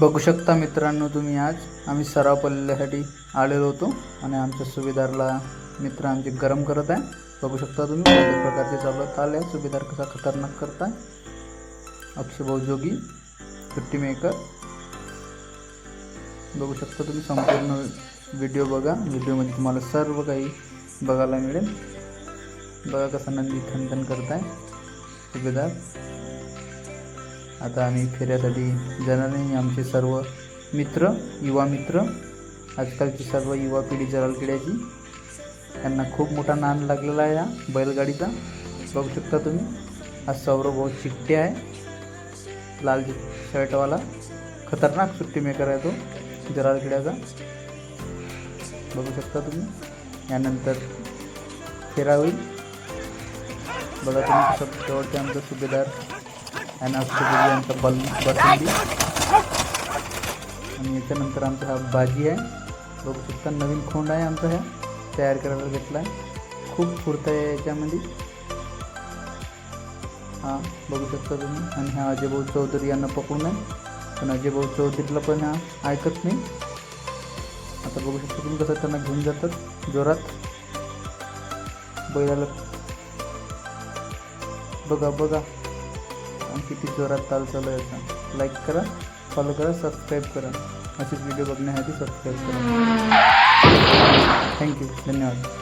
बघू शकता मित्रांनो तुम्ही आज. आम्ही सराव पल्ल्यासाठी आलेलो होतो आणि आमच्या सुभेदारला मित्र आमचे गरम करत आहे. बघू शकता तुम्ही कोणत्या प्रकारचे चालू आले. आहे सुभेदार कसा खतरनाक करत आहे भाऊ जोगी सुट्टी मेकर. बघू शकता तुम्ही संपूर्ण व्हिडिओ बघा. व्हिडिओमध्ये तुम्हाला सर्व काही बघायला मिळेल. बघा कसा नंदी थनथन करत आहे सुभेदार. आता आम्ही फिरायसाठी जाणार नाही आमचे सर्व मित्र युवा मित्र आजकालची सर्व युवा पिढी जरालकिड्याची त्यांना खूप मोठा नान लागलेला आहे या बैलगाडीचा. बघू शकता तुम्ही हा सौरभ भाऊ चिट्टे आहे. लाल शर्टवाला खतरनाक सुट्टी मेकर आहे तो जरालकिड्याचा बघू शकता तुम्ही यानंतर फेरा होईल. बघा तुम्ही कसं जवळचे आमचा सुभेदार. आणि यांचा बल बसंती आणि याच्यानंतर आमचा हा भाजी आहे. बघू शकता नवीन खोंड आहे आमचा ह्या तयार करायला घेतला आहे खूप फुरत आहे याच्यामध्ये. हा बघू शकता तुम्ही. आणि हा अजयभाऊ चौधरी यांना पकडून आहे. पण अजयभाऊ चौधरीला पण हा ऐकत नाही. आता बघू शकता तुम्ही कसं त्यांना घेऊन जातात. जोरात. बैलाला. बघा बघा. आणि किती जोरात ताल चालू आहे याचा लाईक करा फॉलो करा सबस्क्राईब करा. असेच व्हिडिओ बघण्यासाठी सबस्क्राईब करा. थँक्यू धन्यवाद.